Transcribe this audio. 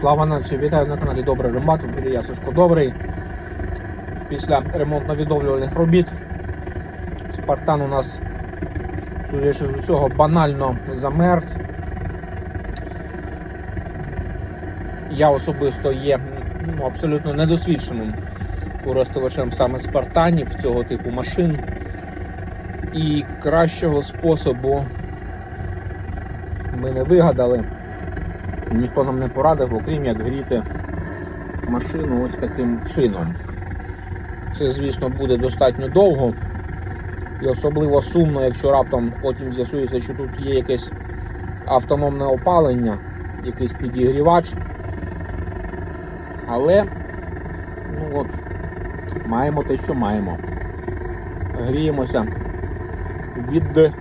Слава нації, вітаю на каналі Добрий Рембат. Я Сашко Добрий. Після ремонтно-відновлювальних робіт Спартан у нас, судячи з усього, банально замерз. Я особисто є ну, абсолютно недосвідченим користувачем саме Спартанів цього типу машин. І кращого способу ми не вигадали. Ніхто нам не порадив, окрім як гріти машину ось таким чином. Це, звісно, буде достатньо довго. І особливо сумно, якщо раптом потім з'ясується, що тут є якесь автономне опалення, якийсь підігрівач. Але, ну от, маємо те, що маємо. Гріємося від